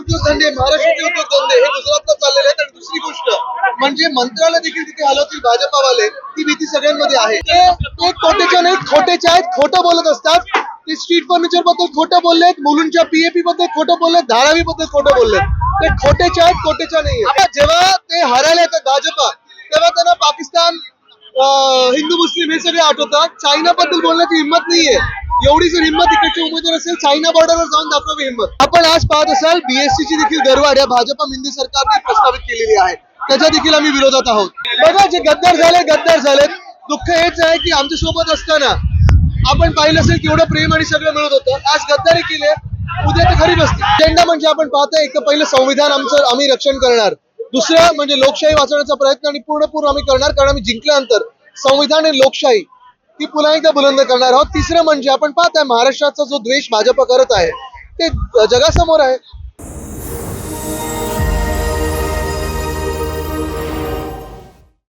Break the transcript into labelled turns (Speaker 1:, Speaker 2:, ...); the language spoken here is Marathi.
Speaker 1: उद्योग धंदे महाराष्ट्राचे उद्योग धंदे हे गुजरातला चाललेले आहेत. आणि दुसरी गोष्ट म्हणजे मंत्र्याला देखील तिथे हलवतील भाजपावाले ती भीती सगळ्यांमध्ये आहे. ते ते खोटेच्या नाही खोटेच्या आहेत खोटं बोलत असतात. ते स्ट्रीट फर्निचरबद्दल खोटं बोललेत मुलूंच्या पीएपी बद्दल खोटं बोललेत धारावी बद्दल खोटं बोललेत. ते खोटेच्या आहेत खोटेच्या नाही जेव्हा ते हरायला येतात भाजपा तेव्हा त्यांना पाकिस्तान हिंदू मुस्लिम हे सगळे आठवतात. चायना बद्दल बोलण्याची हिंमत नाहीये. एवढी जर हिंमत इकडची उमेदवार असेल चायना बॉर्डरवर जाऊन दाखवावी हिंमत. आपण आज पाहत असाल बीएससी ची देखील दरवाढ या भाजपा मिंदी सरकारने प्रस्तावित केलेली आहे. त्याच्या देखील आम्ही विरोधात आहोत. बघा जे गद्दार झाले गद्दार झालेत. दुःख हेच आहे की आमच्यासोबत असताना आपण पाहिलं असेल केवढं प्रेम आणि सगळं मिळत होतं. आज गद्दारी केले उद्या ते खरी बसते अजेंडा म्हणजे आपण पाहतोय एक तर पहिलं संविधान आमचं आम्ही रक्षण करणार. दुसरं म्हणजे लोकशाही वाचवण्याचा प्रयत्न आणि पूर्णपूर्ण आम्ही करणार कारण आम्ही जिंकल्यानंतर संविधान आणि लोकशाही ती पुन्हा एकदा बुलंद करणार आहोत. तिसरं म्हणजे आपण पाहताय महाराष्ट्राचा जो द्वेष भाजप करत आहे ते जगासमोर आहे.